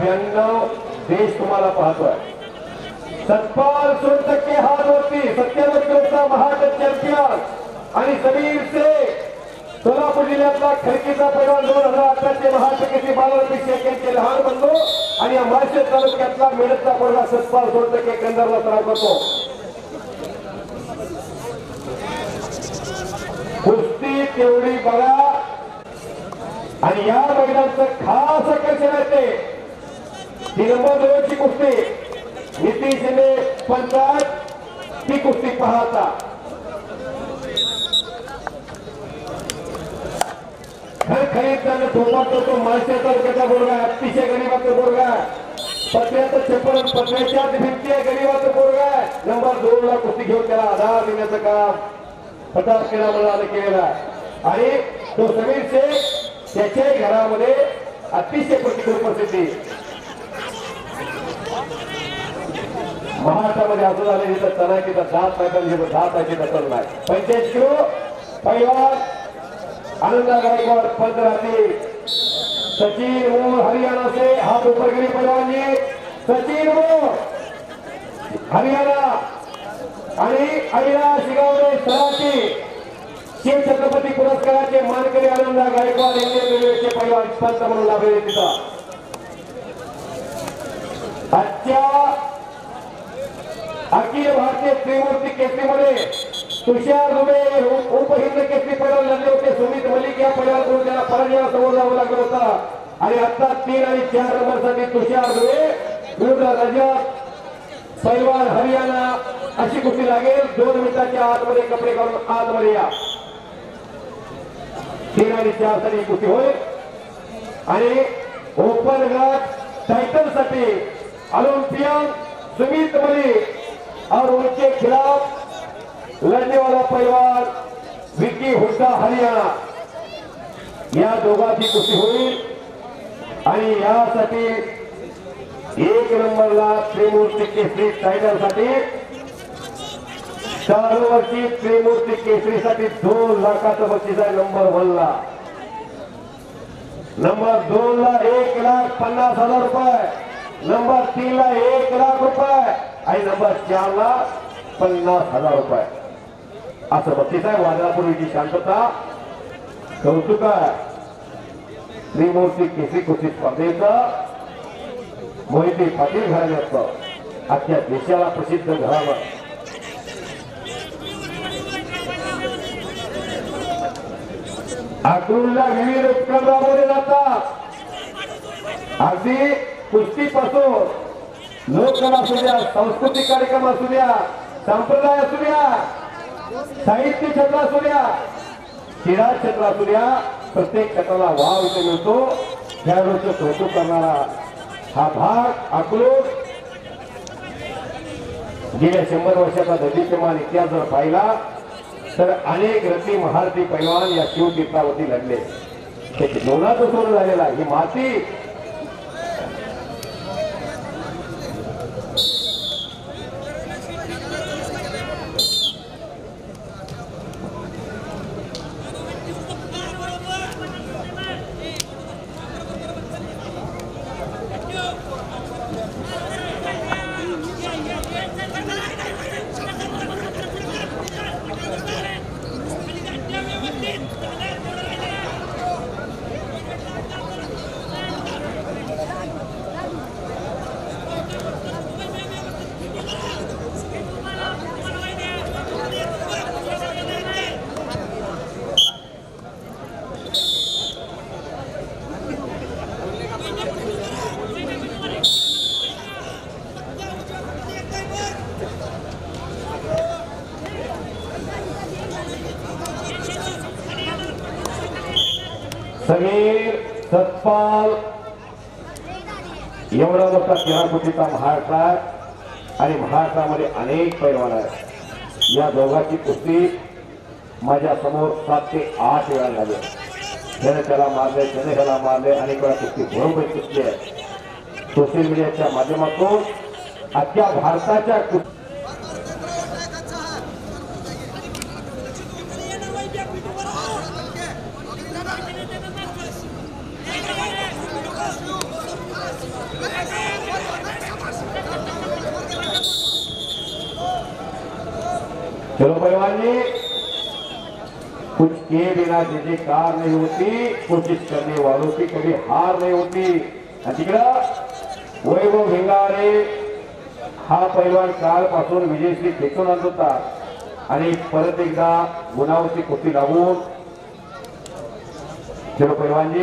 ब्याण्णव देश तुम्हाला पाहतोय. सत्पाल सोनटक्के हात वरती सत्याण्णव किलोचा महाराष्ट्र चॅम्पियन आणि समीर शेख सोलापूर जिल्ह्यातला खडकीचा परिवार दोन हजार अठराचे महाराष्ट्र केसरी बालारपी लहान बंधू आणि या माळशेज तालुक्यातला मेडतचा सत्पाल सतपाल सोनटक्के केंद्राला सराव करतो. कुस्ती तेवढी बघा. आणि या महिलांचं खास आकर्षण आहे ते. ही नंबर कुस्ती. नितीशने पंचायत ती कुस्ती पाहता. खरखरीत त्यानं थोपाटतो तो माणसा तालुक्याचा बोरगा अतिशय गरीबाचा बोरगा. आहे. पत्र्याचं छप्पर पत्र्याच्या भिंती आहे गरीबाचा बोरगा. नंबर दोन ला कुस्ती घेऊन त्याला आधार देण्याचं काम पचास केला मुलाने केलेला. आणि तो समीर शेख त्याच्याही घरामध्ये अतिशय प्रतिकूल परिस्थिती. महाराष्ट्रामध्ये असं झालं इथं तिथं तणाकीचा दात नाही तर जिथं दात आहे तिथं तण नाही पंचायत किलो आनंदा गायकवाड पंधराती सचिन मोर हरियाणा से हाथ ऊपर करी पैलवान जी सचिन मोर हरियाणा. आणि अविनाश शिगावडे सराठी शिव छत्रपती पुरस्काराचे मानकरी आनंदा गायकवाड इंडियन रेल्वेचे पैलवान पंत म्हणून लाभले तिथं. आजच्या अखिल भारतीय त्रिमूर्ती केसरीमध्ये तुषार दुबे उपहिंद केसरी पैलवान लढले होते. सुमित मलिक या पैलवान त्याला पराजयाला समोर जावं लागलं होता. आणि आता तीन आणि चार नंबरसाठी तुषार दुबे विरुद्ध रजत पैलवान हरियाणा. अशी कुस्ती लागेल. दोन मिनिटाच्या आतमध्ये कपडे काढून आतमध्ये या. तीन आणि चारसाठी ही कुस्ती होईल. आणि ओपन गट टायटलसाठी ऑलिम्पियन सुमित मलिक और उनके खिलाफ लड़ने वाला परिवार विक्की हुड्डा हरियाणा. या दोघांची कुस्ती होईल आणि यासाठी एक नंबरला त्रिमूर्ती केसरी टायटलसाठी चालू वर्षी त्रिमूर्ती केसरीसाठी दोन लाखाचं बक्षीस आहे नंबर वनला. नंबर दोन ला एक लाख पन्नास हजार रुपये. नंबर तीन ला एक लाख रुपये. आणि नंबर चार ला पन्नास हजार रुपये. असं बक्षीस आहे. वादळापूर्वीची शांतता कौतुक आहे. त्रिमूर्ती केसी कुस्ती स्पर्धेचं मोहिते पाटील घराण्याचं आजच्या देशाला प्रसिद्ध घरावं आकृला विविध उपक्रम राबवले जातात. अगदी कुस्तीपासून लोककला असू द्या सांस्कृतिक कार्यक्रम असू द्या संप्रदाय असू द्या साहित्य क्षेत्र असू द्या क्रीडा क्षेत्र असू द्या प्रत्येक क्षेत्राला वाव इथे मिळतो. खेळाडूचं कौतुक करणारा हा भाग अकलूज गेल्या शंभर वर्षाचा दधीचमान इतिहास जर पाहिला तर अनेक रत्नी महारथी पैलवान या शिवतीर्थावरती लढले. त्याची दोनाचं सोनं झालेला ही माती समीर सतपाल एवढा मोठा किराकुटीचा महाराष्ट्रात आणि महाराष्ट्रामध्ये अनेक पैलवान आहेत. या दोघांची कुस्ती माझ्यासमोर सात ते आठ वेळा झाली. त्याने त्याला मारले त्याने त्याला मारले अनेक वेळा कुस्ती बरोबर कुस्ती आहे. सोशल मीडियाच्या माध्यमातून अख्ख्या भारताच्या कुस्ती चलो परिवार जी कुछ के बिना जिसे कार नहीं होती कोशिश करने वालों की कभी हार नहीं होती। आणि तिकडं वैभव भिंगारे हा पैलवान कालपासून विजयश्री खेचून आणत होता। आणि परत एकदा गुणावरती कुस्ती लागून। चलो पैलवान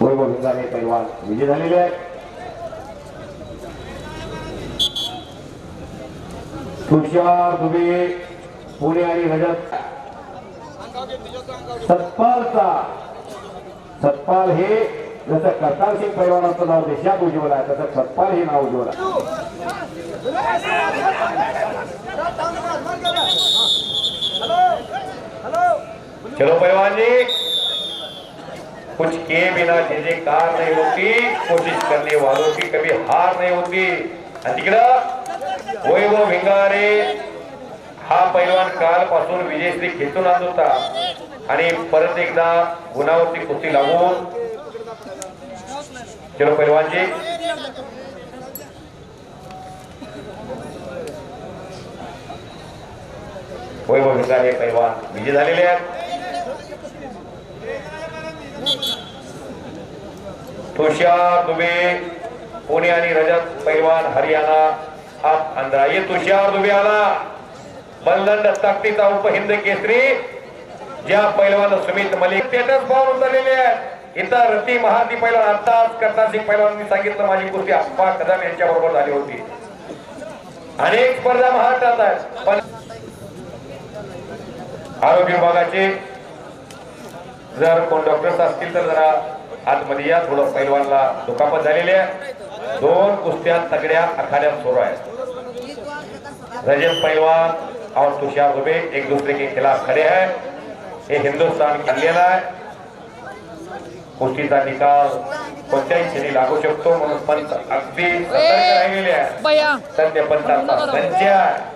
वैभव भिंगारे पैलवान विजय झालेले आहेत। तुषार दुबे पुणे आणि रजत. सतपालचा सतपाल हे जसं करतार सिंग पैलवानाचं नाव देशात उज्ज्वल आहे तसं सतपाल हे नाव उज्ज्वल आहे. चलो पहलवान जी कुछ के बिना जे कार नहीं होती कोशिश करने वालों की कभी हार नहीं होती। तिकडं वैभव भिंगारे हा पैलवान कालपासून विजयश्री खेचून आणत होता. आणि परत एकदा गुणावरती कुस्ती लागून चलो पैलवानजी. वैभव भिंगारे पैलवान विजय झालेले आहेत. तुषार दुबे पुणे आणि रजत पैलवान हरियाणा हा आंध्रा ये तुषार दुबे आला। बलदंड ताकदीचा उपहिंद केसरी। ज्या पैलवान सुमित मलिक। स्टेटस पाहून उतरलेले आहेत इथं रती महाती पैलवान आत्ताच करता सिंग पैलवानांनी सांगितलं माझी कुस्ती अप्पा कदम यांच्या बरोबर झाली होती। अनेक स्पर्धा महाराष्ट्रात आहेत। पण आरोग्य विभागाचे जर कोण डॉक्टर्स असतील तर जरा आतमध्ये या. थोडं पैलवानला दुखापत झालेली आहे. दोन कुस्त्या तगड्या आखाड्यात सुरू आहेत. रजत पैलवान और तुषार दुबे एक दूसरे के खिलाफ खड़े हैं. हे हिंदुस्थान खेळलेला आहे कुस्तीचा निकाल कोणत्याही क्षणी लागू शकतो. म्हणून पंत अगदी सतर्क राहिलेले आहे बया सध्या पंतांचा संच आहे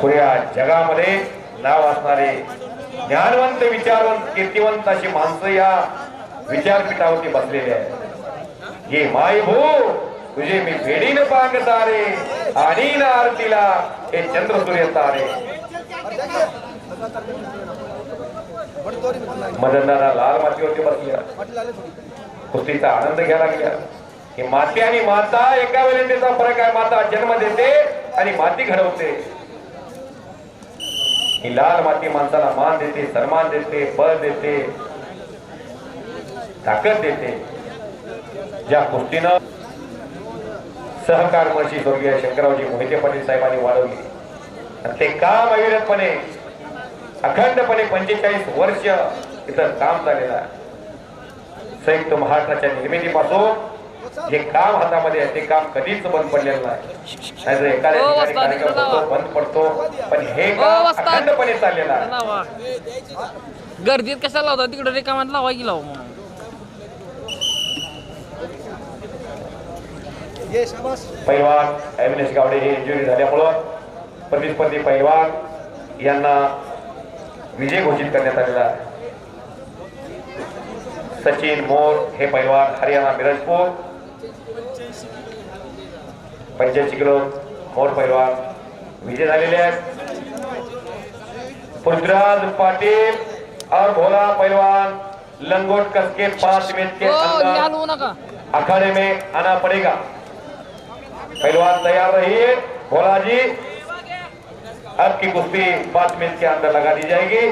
पुऱ्या जगामध्ये नाव असणारे ज्ञानवंत विचारवंत कीर्तिवंत अशी माणसं या विचारपीठावरती बसलेली आहेत. हे माय भू तुझे मी भेडीन पांग तारे आणि ना आरतीला हे चंद्र सूर्य तारे. मदनदादा लाल मातीवरती बसल्या. कुस्तीचा आनंद घ्यायला लागल्या. हे माती आणि माता एका वेळेचा फरक आहे. माता जन्म देते आणि माती घडवते. ही लाल माती माणसाला मान देते सन्मान देते बळ देते ताकद देते. ज्या गोष्टीनं सहकार महर्षी स्वर्गीय शंकररावजी मोहिते पाटील साहेबांनी वाढवली आणि ते काम अविरतपणे अखंडपणे पंचेचाळीस वर्ष इथं काम झालेलं आहे. संयुक्त महाराष्ट्राच्या निर्मितीपासून जे काम हातामध्ये आहे ते काम कधीच बंद पडलेलं नाही. एखाद्या होतो. बंद पडतो पण हे हो, काम. अखंडपणे चाललेलं आहे. गर्दीत कशाला लावता? तिकडे रिकामात लावा की लावा मग पैलवान अविनाश गावडे हे इंजुरी झाल्यामुळं प्रतिस्पर्धी पैलवान यांना विजय घोषित करण्यात आलेला सचिन मोर हे पैलवान हरियाणा मिरजपूर. पंच्याऐंशी किलो मोर पैलवान विजय झालेले आहेत. पृथ्वीराज पाटील और भोला पैलवान लंगोट कसके पाँच मिनट के अंदर। अखाड़े में आना पड़ेगा। पहलवान तैयार रहिए भोला जी अब की कुश्ती पाँच मिनट के अंदर लगा दी जाएगी।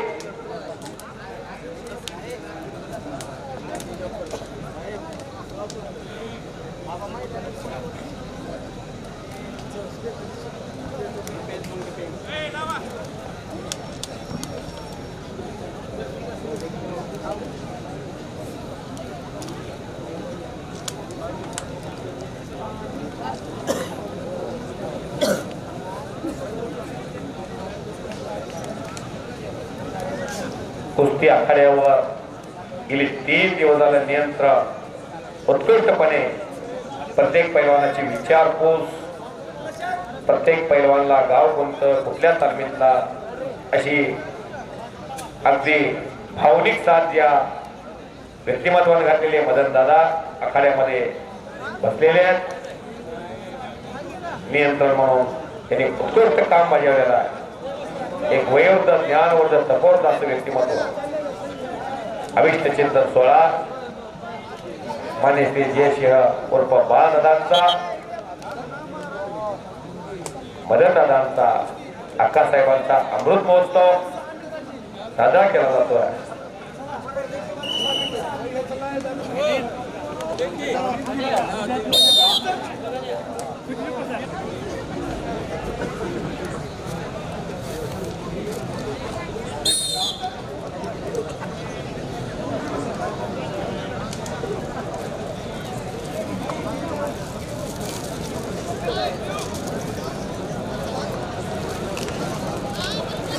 कुस्ती आखाड्यावर गेली तीन दिवस झालं नियंत्रण. उत्कृष्टपणे प्रत्येक पैलवानाची विचारपूस प्रत्येक पैलवानला गाव कोणतं कुठल्या तालमीतला अशी अगदी भावनिक साथ या व्यक्तिमत्वाने घातलेले मदन दादा आखाड्यामध्ये बसलेले आहेत. नियंत्रण म्हणून त्यांनी उत्कृष्ट काम बजावलेलं आहे एक वयोवृद्ध ज्ञानवर्ध सपोर्ट असं व्यक्तिमत्व. अविष्ट चिंतन सोळा मान्य श्री जयसिंह उर्फ बाळदादांचा. मदनदादांचा अक्कासाहेबांचा अमृत महोत्सव साजरा केला जातोय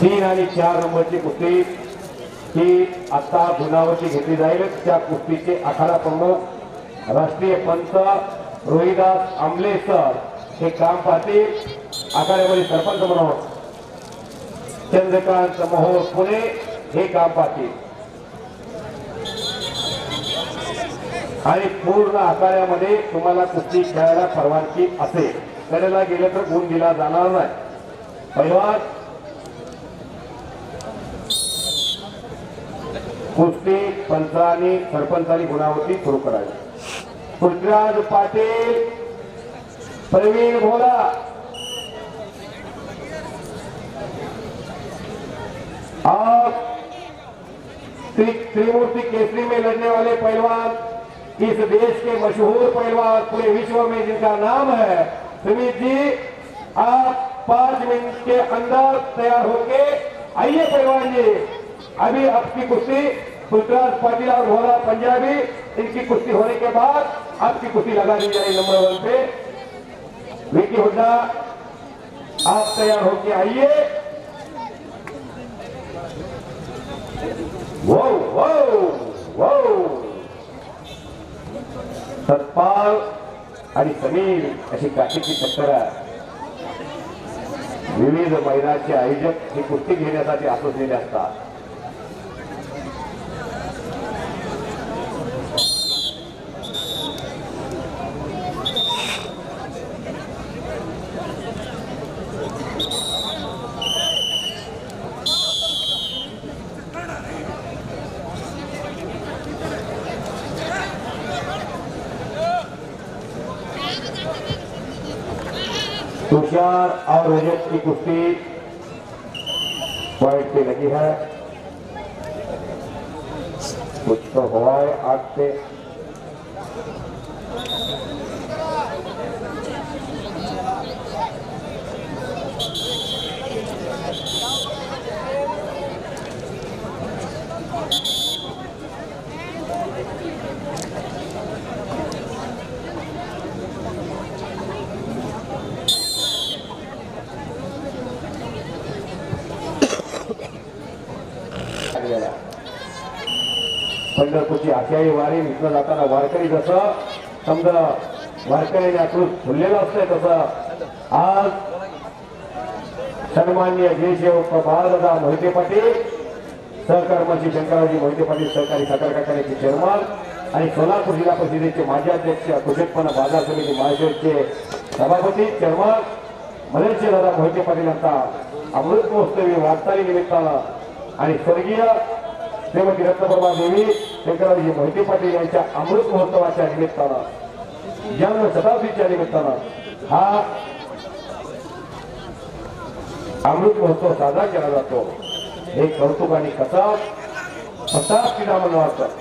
तीन आणि चार नंबरची कुस्ती ही आता गुणावरती घेतली जाईल. त्या कुस्तीचे आखाडा प्रमुख राष्ट्रीय पंत रोहिदास आंबले सर हे काम पाहतील. आखाड्यामध्ये सरपंच म्हणून चंद्रकांत मोहोळ पुणे हे काम पाहतील. आणि पूर्ण आकाऱ्यामध्ये तुम्हाला कुस्ती खेळायला परवानगी असेल. करायला गेलं तर गुण दिला जाणार नाही. पहिला कुस्ती, पंचानी, सरपंचानी गुणावरती सुरू करावी पृथ्वीराज पाटील, प्रवीण भोला. आप त्रि- त्रिमूर्ति केसरी में लड़ने वाले पहलवान, इस देश के मशहूर पहलवान पूरे विश्व में जिनका नाम है सुमित जी, आप पाँच मिनट के अंदर तैयार होके आइए पहलवान जी। अभी आपकी कुश्ती पृथ्वीराज पाटिल और भोला पंजाबी, इनकी कुश्ती होने के बाद आपकी कुश्ती लगा दी जाएगी नंबर वन पे। विकी हुड्डा, आप तैयार होके आइए। वो वो वो सतपाल आणि समीर अशी काशीची टक्कर विविध मैदानाचे आयोजक ही कुस्ती घेण्यासाठी आसुसलेले असतात. तुषार और रजत की कुश्ती पॉइंट पे लगी है। कुछ तो हुआ है आग से। पंढरपूरची आशियाई वारी इथं जाताना वारकरी जसं समजा वारकरी आकृत फुललेलं असतंय तसं. आज सन्मान्य जयशेव बाळदादा मोहिते पाटील सहकार शंकराजी मोहिते पाटील सहकारी साखर कारखान्याचे चेअरमन आणि सोलापूर जिल्हा परिषदेचे माजी अध्यक्ष कुशेतपणा बाजार समिती महाशेवचे सभापती चेअरमन मलेशचे दादा मोहिते पाटील यांचा अमृत महोत्सवी वाटचाली निमित्तानं आणि स्वर्गीय श्रीमती रत्नप्रभा देवी शंकराजी मोहिते पाटील यांच्या अमृत महोत्सवाच्या निमित्तानं जन्म शताब्दीच्या निमित्तानं हा अमृत महोत्सव साजरा केला जातो. हे कौतुक आणि कथा प्रताप क्रीडा मंडळाचं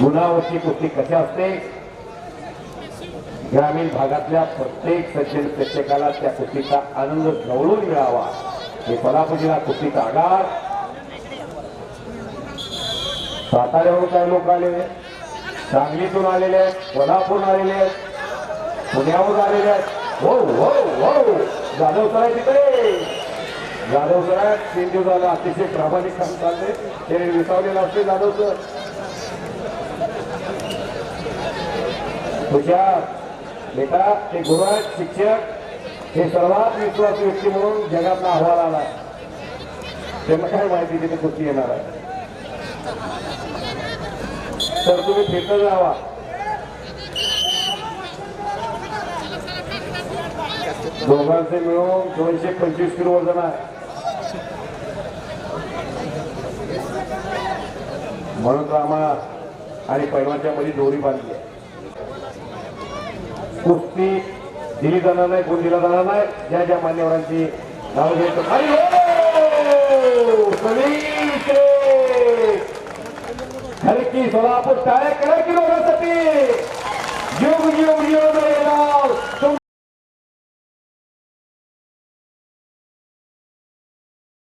गुणावरची कुस्ती कशी असते? ग्रामीण भागातल्या प्रत्येक सचिन प्रत्येकाला त्या कुस्तीचा आनंद जवळून मिळावा. हे कोल्हापूरला जिल्हा कुस्तीचा आगार साताऱ्यावरून काही लोक आलेले सांगलीतून आलेले आहेत. कोल्हापूर आलेले आहेत. पुण्याहून आलेले आहेत. हो हो हो. जाधव आहे तिकडे. जाधव सर आहेत तीन दिवसाला अतिशय प्रामाणिक काम चालले ते विसावलेलं असते जाधव सर तुझ्या बेटा ते गुरु आहेत शिक्षक हे सर्वात विश्वास व्यक्ती म्हणून जगातला अहवाल आला. त्यांना काय माहिती तिथे कुस्ती येणार आहे? तर तुम्ही फिरत जावा. दोघांचे मिळून दोनशे पंचवीस किलो वजन आहे. म्हणून रामा आणि पैलवानच्या मध्ये दोरी बांधली आहे. कुस्ती दिली जाणार नाही कोण दिला जाणार नाही ज्या ज्या मान्यवरांची नाव घ्यायचं हरी हो! की सोलापूर टाळ्या करा किलो दोघांसाठी जीव जीव जीव येणार